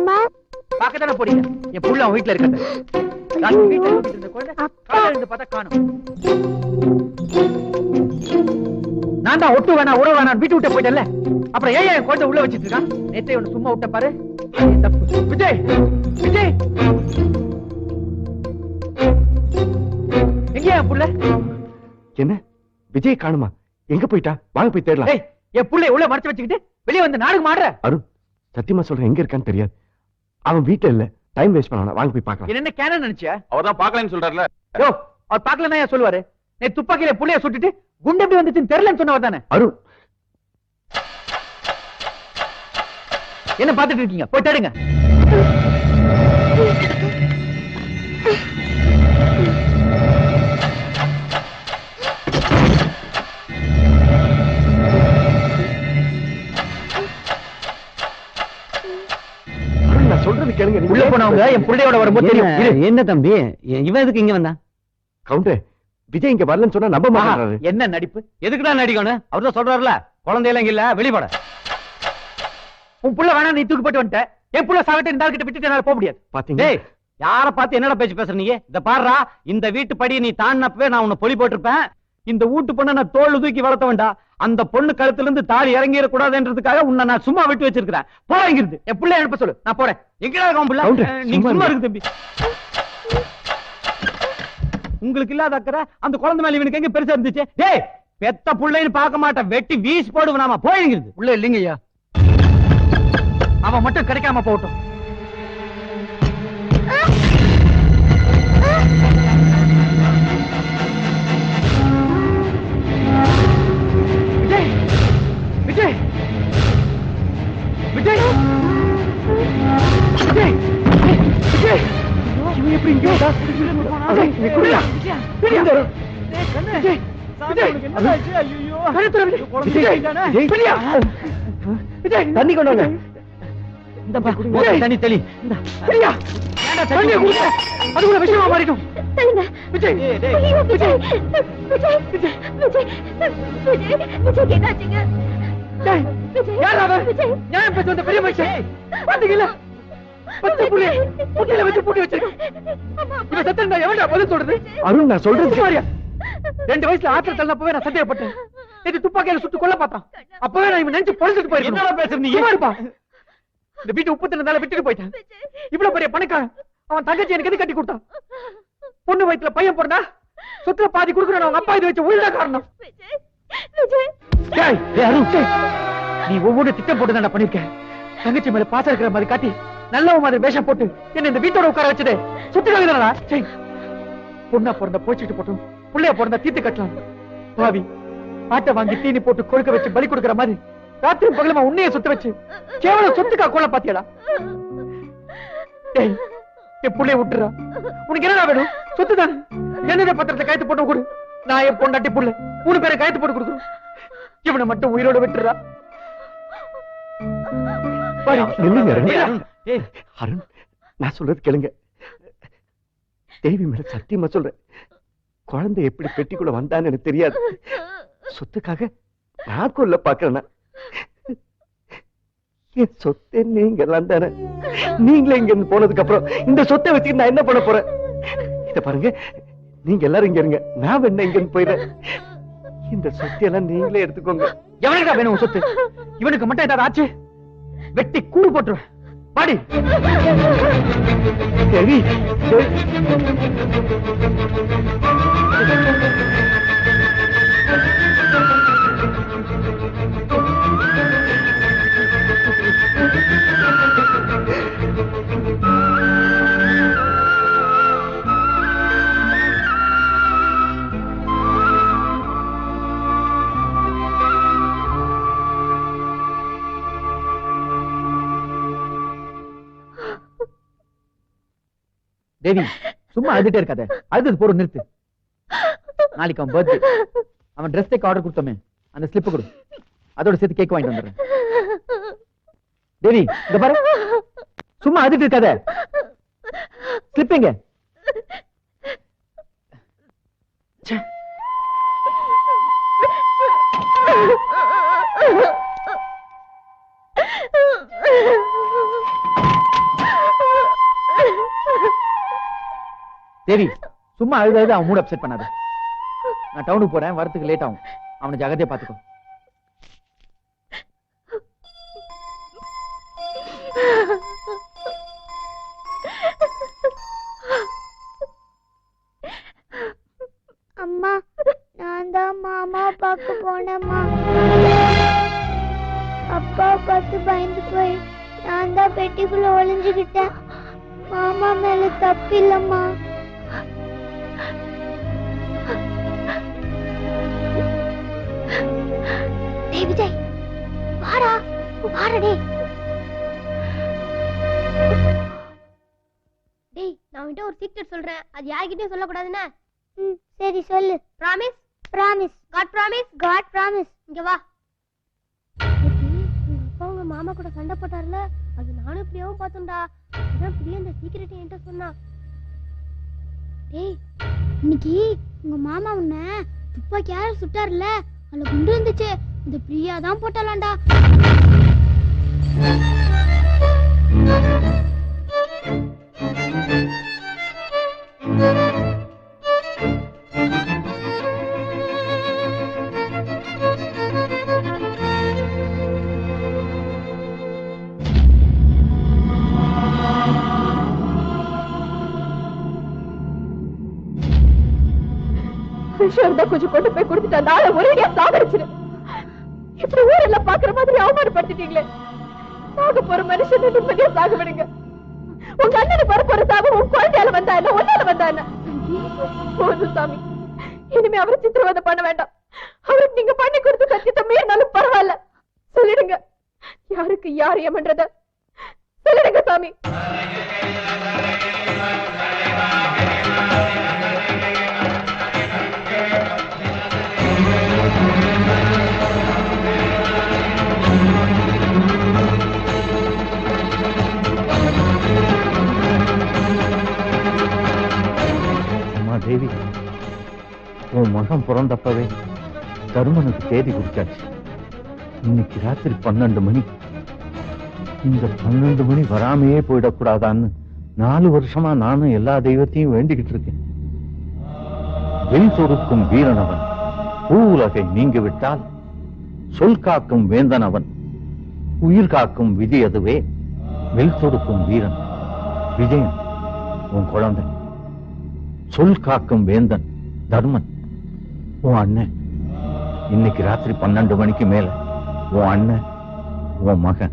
மாமா பார்க்கத்தானே போறீங்க? என் புள்ள அவன் வீட்டுல இருக்கிறது ராத்திரி வீட்டுல தூங்கிட்டு இருந்த குழந்தை காலையில இருந்து பார்த்தா காணும். நான் தான் ஒட்டு வேணா உறவு வேணாம் வீட்டு விட்டு போயிட்டல அப்புறம் ஏன் என் குழந்தை உள்ள வச்சிட்டு இருக்கான்? நேத்தே ஒண்ணு சும்மா விட்ட பாரு. தப்பு. விஜய் விஜய். எங்க என் புள்ள? என்ன? விஜய் காணுமா? எங்க போயிட்டா? வாங்க போய் தேடலாம். ஏய் என் புள்ளைய உள்ள மறைச்சு வச்சுக்கிட்டு வெளியே வந்து நாடகம் ஆடுற. அருண் சத்தியமா சொல்றேன் எங்க இருக்கான்னு தெரியாது. அவன் வீட்டுல இல்ல. டைம் வேஸ்ட் பண்ண வாங்க போய் பார்க்கலாம். என்ன கேன நினைச்சியா? அவர்தான் பாக்கலன்னு சொல்றாருல. யோ அவர் பாக்கலன்னா ஏன் சொல்லுவாரு? நீ துப்பாக்கியில புள்ளைய சுட்டுட்டு குண்டு எப்படி வந்துச்சுன்னு தெரியலன்னு சொன்னவர் தானே? அருண் என்ன பாத்துட்டு இருக்கீங்க? போய் தேடுங்க. கேளுங்க நீங்க உள்ள போனவங்க என் புள்ளையோட வரும்போது தெரியும். இரு. என்ன தம்பி? இவன் எதுக்கு இங்க வந்தான்? கவுண்டர் விஜய் இங்க வரலன்னு சொன்னா நம்ப மாட்டாரு என்ன நடிப்பு? எதுக்குடா நடிக்கணும் அவர் தான் சொல்றாருல குழந்தையெல்லாம் இங்க இல்ல வெளிப்பட உன் புள்ள வேணா நீ தூக்கி போட்டு வந்துட்ட. என் புள்ள சாகட்ட இந்த ஆள்கிட்ட விட்டுட்டு என்னால போக முடியாது. பாத்தீங்க டேய் யார பார்த்து என்னடா பேச்சு பேசுற நீ? இத பாருடா இந்த வீட்டு படியை நீ தாண்டினப்பவே நான் உன்னை பொலி போட்டிருப்பேன். இந்த வீட்டு பொண்ணை நான் தோல் தூக்கி வளர்த்த வேண்டாம் அந்த பொண்ணு கழுத்துல இருந்து தாலி இறங்கிட கூடாதுன்றதுக்காக உன்னை நான் சும்மா விட்டு வச்சிருக்கிறேன். போறங்கிருது என் புள்ள அனுப்ப சொல்லு. நான் போறேன். எங்கடா. இருக்கு தம்பி. உங்களுக்கு இல்லாத அக்கறை? அந்த குழந்தை மேல இவனுக்கு எங்க பெருசா இருந்துச்சு? டேய் பெத்த புள்ளைன்னு பார்க்க மாட்டேன். வெட்டி வீசி போடுவனாமா போயிங்கிறது உள்ள இல்லைங்க ஐயா அவன் மட்டும் கிடைக்காம போகட்டும். விஜய் விஜய் விஜய் இவன் எப்படி இங்க வந்தா? விஜய், நீ குடியா? விஜய், விஜய், கண்ணை திற விஜய். விஜய், விஜய், குடியா? விஜய், தண்ணி கொண்டு வாங்க. தண்ணி தெளி குடிங்க. அதுக்குள்ள விஷயமா மாறிடும் விஜய் விஜய் விஜய் விஜய் விஜய் விஜய் விஜய் என்னாச்சுங்க யார் அவன்? விஜய். நியாயம் பேச வந்த பெரிய மனுஷன்? பாத்தீங்களா? பச்சை புள்ளி புட்டியில வச்சு பூட்டி வச்சிருக்கான். இவன் சத்தம் எவன்டா பதில் சொல்றது? அருண் நான் சொல்றது சுமாரியா ரெண்டு வயசுல ஆத்திர தள்ளப்பவே நான் சந்தேகப்பட்டேன். துப்பாக்கியில சுட்டு கொல்ல பார்த்தான். அப்பவே நான் இவன் நினைச்சு பொழைச்சிட்டு போயிருக்கேன் என்னடா பேசுற நீ? இருப்பா. இந்த வீட்டு உப்பு தின்னதால விட்டுட்டு போயிட்டான். இவ்வளவு பெரிய பணக்காரன். அவன் தங்கச்சி எனக்கு எது கட்டி கொடுத்தான்? பொண்ணு வயித்துல பையன் பிறந்தா சொத்துல பாதி கொடுக்குறேன் அவங்க அப்பா இது வச்சு உள்ள காரணம். நீ ஒவ்வொரு திட்டம் போட்டு தான் பண்ணிருக்க தங்கச்சி மேல பாசம் இருக்கிற மாதிரி காட்டி நல்லவ மாதிரி வேஷம் போட்டு என்ன இந்த வீட்டோட உட்கார வச்சதே. பொண்ணா பிறந்த போச்சுட்டு போட்டும் பிறந்த கட்டலாம். பாவி ஆட்டை வாங்கி தீனி போட்டு கொழுக்க வச்சு பலி கொடுக்கிற மாதிரி ராத்திரி பகலமா உன்னைய சுத்த வச்சு கேவலம் சொத்துக்கா கோல பாத்தியடா ஏய் என் புள்ளைய விட்டுறா. உனக்கு என்னடா வேணும்? சொத்து தானே பத்திரத்தை கைத்து போட்டு கொடு. நான் என் பொண்டாட்டி புள்ள. மூணு பேரை கைத்து போட்டு கொடுக்குறோம் இவனை மட்டும் உயிரோட விட்டுறா அருண். நான் சொல்றது கேளுங்க. தேவி மேல சத்தியமா சொல்றேன். குழந்தை எப்படி பெட்டிக்குள்ள வந்தான்னு எனக்கு தெரியாது. சொத்துக்காக நான் கொல்ல பாக்குறேன்னா என் சொத்தை நீங்க எல்லாம் தானே. நீங்களே இங்க இருந்து போனதுக்கு அப்புறம் இந்த சொத்தை வச்சுக்கிட்டு நான் என்ன பண்ண போறேன்? இத பாருங்க நீங்க எல்லாரும் இங்க இருங்க. நான் வேணா இங்க இருந்து போயிடுறேன். இந்த சொத்தையெல்லாம் நீங்களே எடுத்துக்கோங்க. எவனுக்குடா வேணும் உன் சொத்து? இவனுக்கு மட்டும் ஏதாவது ஆச்சு? வெட்டி கூறு போட்டுருவேன். பாடி தேவி தேவி. தேவி சும்மா அழுதுட்டே இருக்காத. அழுது போற நிறுத்து. நாளைக்கு அவன் பர்த்டே அவன் ட்ரெஸ் தேக்க ஆர்டர் கொடுத்தோமே. அந்த ஸ்லிப் கொடு. அதோட சேர்த்து கேக் வாங்கிட்டு வந்துடுறேன். தேவி இந்த பாரு. சும்மா அழுதுட்டு இருக்காத. ஸ்லிப் எங்க? ச்சே. சரி சும்மா அழுதாவது அவன் மூட் அப்செட் பண்ணாத. நான் டவுனுக்கு போறேன் வரத்துக்கு லேட் ஆகும். அவனை ஜாகிரதையா பாத்துக்கோ அம்மா நான் தான் மாமா பார்க்க போனேம்மா. அப்பா பார்த்து பயந்து போய் நான் தான் பெட்டிக்குள்ள ஒளிஞ்சுக்கிட்டேன். மாமா மேல தப்பு இல்லம்மா வாடா டேய் நான் உன்கிட்ட ஒரு சீக்ரெட் சொல்றேன். அது யார்கிட்டயும் சொல்லக்கூடாதுன்னு. ம் சரி சொல்லு. Promise promise god promise god promise இங்க வா. உங்க அப்பா உங்க மாமா கூட சண்டை போட்டார்ல? அது நானும் பிரியாவும் பார்த்தோம்டா அதான் பிரியா இந்த சீக்கிரட் என்கிட்ட சொன்னா. டேய் இன்னைக்கு உங்க மாமா உன்னை துப்பாக்கி யாரும் சுட்டார்ல? அதுல குண்டு இருந்துச்சு இந்த பிரியா தான் போட்டாலாம்டா சாரதா கொஞ்சம் கொண்டு போய் கொடுத்துட்டு அந்த ஆளை ஒரேடியா சாகடிச்சிரு. இப்படி ஊரெல்லாம் பாக்குற மாதிரி அவமானப்படுத்திட்டீங்களே. சாக போற மனுஷன் நிம்மதியா சாக விடுங்க உங்க அண்ணனுக்கு வர போற சாவு உன் குழந்தையால வந்தா என்ன உன்னால வந்தா என்ன? போதும் சாமி. இனிமே அவரை சித்திரவதை பண்ண வேண்டாம். அவருக்கு நீங்க பண்ணி கொடுத்து சத்தியத்தை மீறினாலும் பரவாயில்ல. சொல்லிடுங்க. யாருக்கு யார் ஏமன்றத? சொல்லிடுங்க சாமி. தேவி. உன் மகன் பிறந்தப்பவே தருமனுக்கு தேதி குறிச்சாச்சு இன்னைக்கு ராத்திரி பன்னெண்டு மணி. இந்த பன்னெண்டு மணி வராமையே போயிடக்கூடாதான்னு நாலு வருஷமா நானும் எல்லா தெய்வத்தையும் வேண்டிக்கிட்டு இருக்கேன். வெண் தொடுக்கும் வீரனவன் பூவுலகை நீங்கி விட்டால் சொல் காக்கும் வேந்தனவன் உயிர் காக்கும் விதி அதுவே. வெல் தொடுக்கும் வீரன். விஜயன் உன் குழந்தை. சொல் காக்கும் வேந்தன் தர்மன். உன் அண்ணன். இன்னைக்கு ராத்திரி பன்னெண்டு மணிக்கு மேல. உன் அண்ணன் உன் மகன்.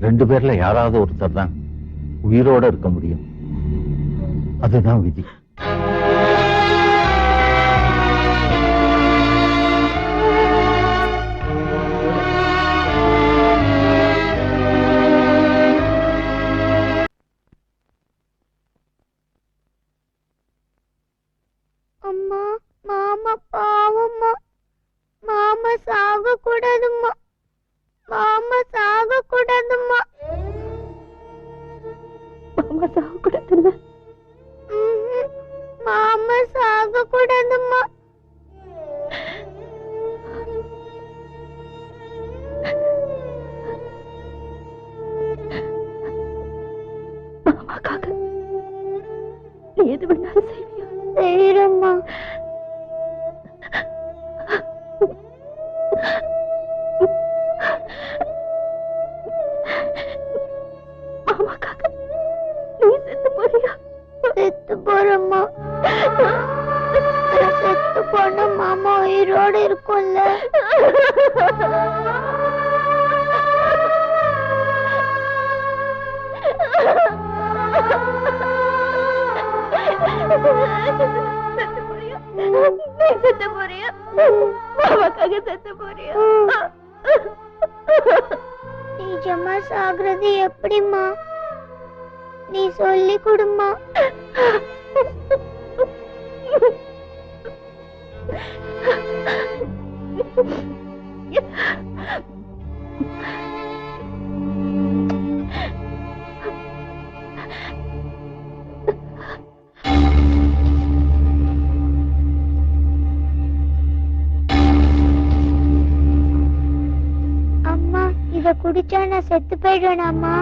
ரெண்டு பேர்ல யாராவது ஒருத்தர் தான் உயிரோட இருக்க முடியும். அதுதான் விதி. எது வேணாலும் செய்வியா? செய்யறம்மா மாமாக்காக நீ செத்து போறியா? செத்து போறம்மா. செத்து போன மாமா உயிரோட இருக்கும்ல. செத்து போறியா நீ மாமாக்காக செத்து போறியா நிஜமா சாகுறது எப்படிம்மா? நீ சொல்லி கொடுமா குடிச்சா நான் செத்து போயிடுவேன் அம்மா.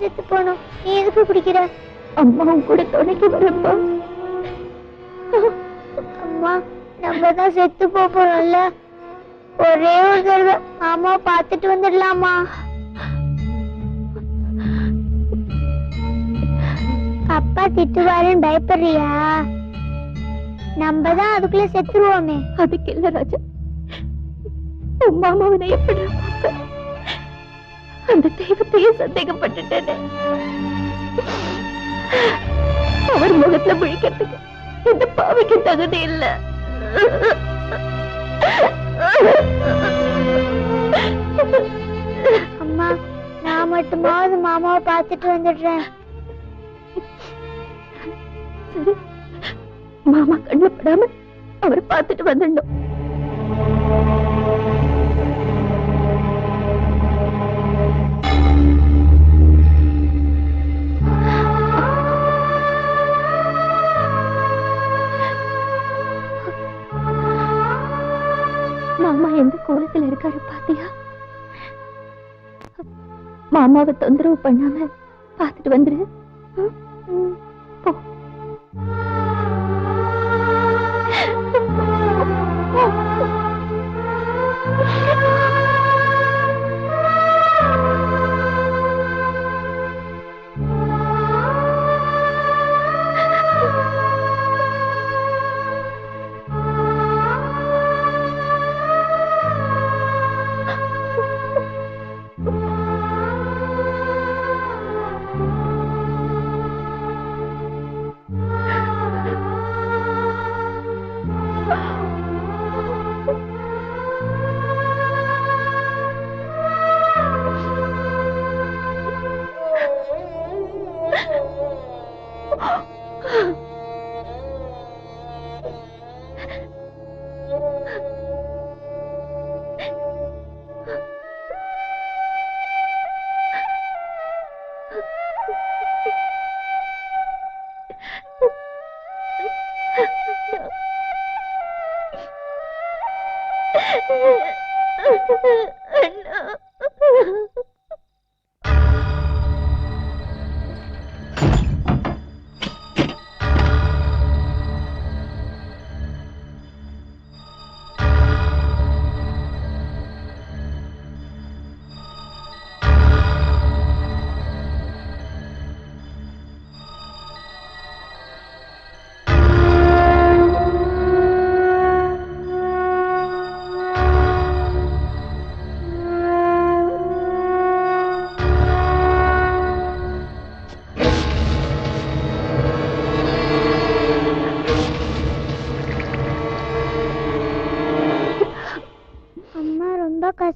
செத்து போனோம். நீ எதுக்கு பிடிக்கிற அம்மா கூட துணைக்கு வரம்மா அம்மா. நம்ம தான் செத்து போறோம்ல ஒரே ஒரு தடவை மாமா பார்த்துட்டு வந்துடலாமா? அப்பா திட்டுவாருன்னு பயப்படுறியா? நம்ம தான் அதுக்குள்ள செத்துருவோமே. அதுக்கு இல்ல ராஜா. உன் மாமாவனை எப்படி அந்த தெய்வத்தையே சந்தேகப்பட்டுட்டேனே. அவர் முகத்துல முழிக்கிறதுக்கு இந்த பாவைக்கு தகுதி இல்ல. அம்மா நான் மட்டுமாவது மாமாவை பார்த்துட்டு வந்துடுறேன். மாமா கண்ணுல படாம அவர் பார்த்துட்டு வந்துடணும். கோலத்தில் இருக்காரு பாத்தியா? மாமாவை தொந்தரவு பண்ணாம பார்த்துட்டு வந்துரு. போ. anh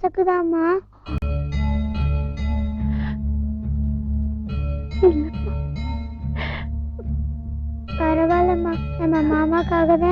கசக்குதாமா பரவாயில்லம்மா. நம்ம மாமாக்காக தான்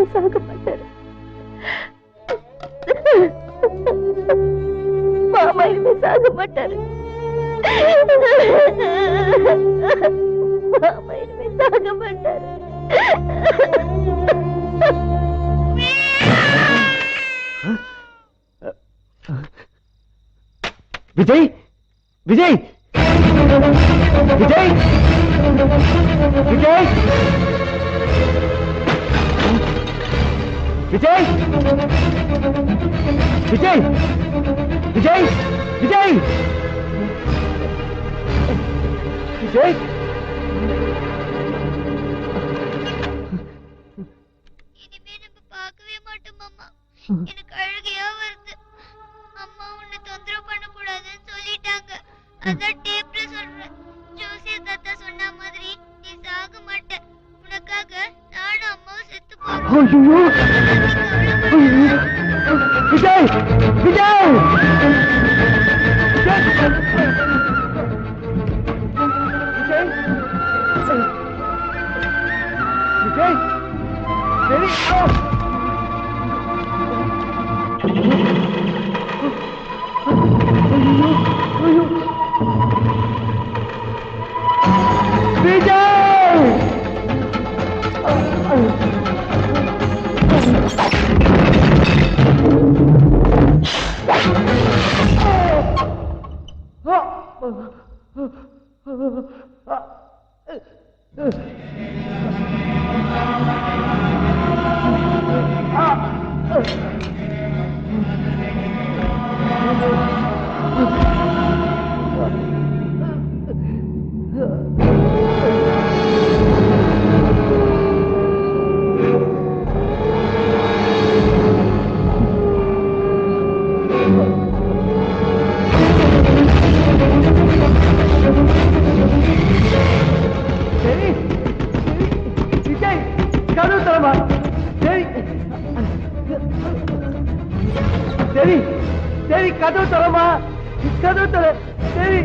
மாமா இதை சாக மாட்டாரு மாமா இனிமே சாக மாட்டாரு விஜய் இனிமே நம்ம பார்க்கவே மாட்டோம் மாமா. எனக்கு அழுகையா வருது. அம்மா உன்னை தொந்தரவு பண்ண கூடாதுன்னு சொல்லிட்டாங்க அதான் டேப்ல சொல்றேன். ஜோசிய தாத்தா சொன்ன மாதிரி நீ சாக மாட்ட உனக்காக நானும் அம்மாவும் செத்து போறோம். விஜய்! விஜய்! தேவி చదువుతాడు Hey!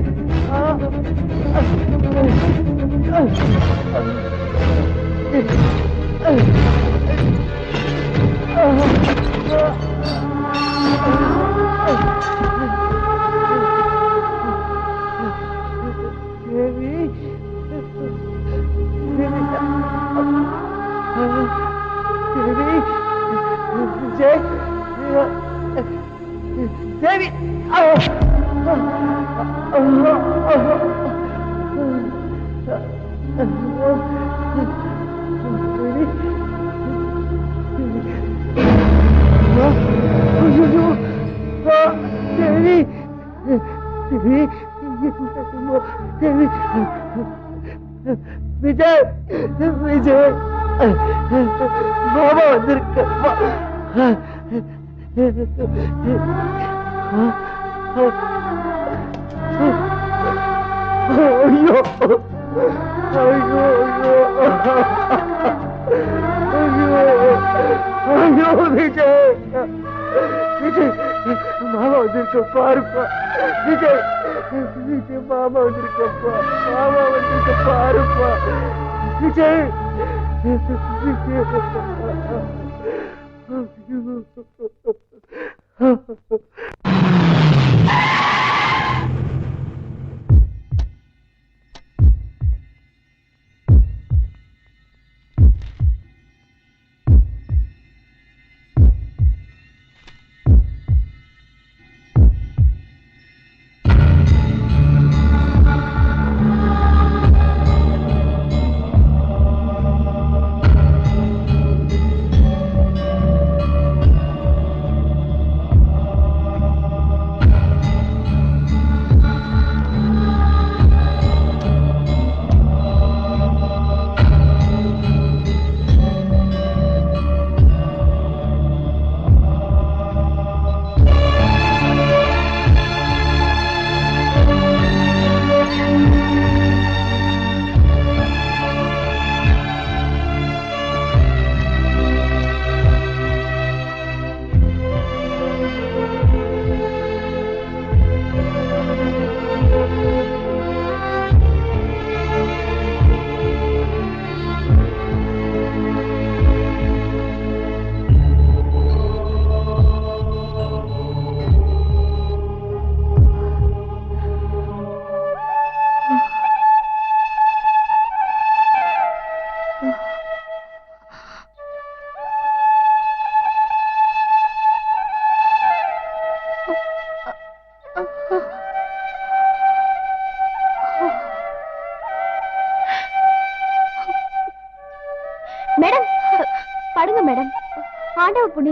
விஜய் விஜய். மாமா வந்திருக்க. ஐயோ. ஐயோ. விஜய் விஜய் மாமா வந்திருக்கப்பா மாமா வந்திருக்க பாருப்பா விஜய் மேடம்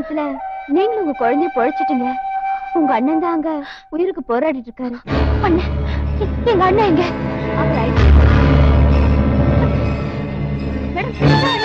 ஆண்டவ நீங்களும் உங்க குழந்தைய பொழைச்சிட்டீங்க. உங்க அண்ணன் தான் அங்க உயிருக்கு போராடிட்டு இருக்காரு. அண்ணன் எங்க அண்ணன் எங்க? அவர் மேடம்,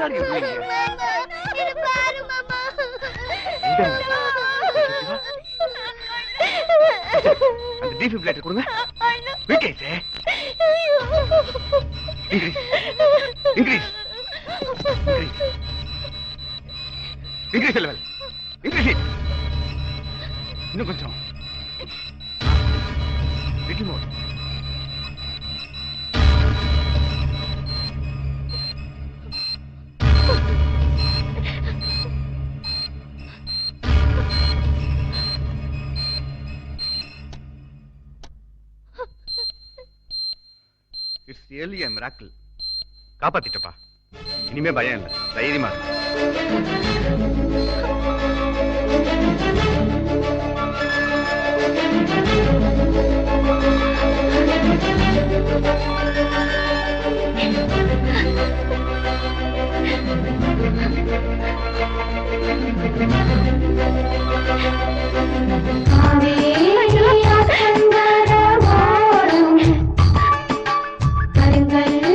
எல்லாரும் அந்த டிஃபிபிலேட்டர் கொடுங்க. லெவல் இன்னும் கொஞ்சம். மிராக்கிள். காப்பாத்திட்டப்பா. இனிமே பயம் இல்லை. தைரியமா இரு. கருங்கல்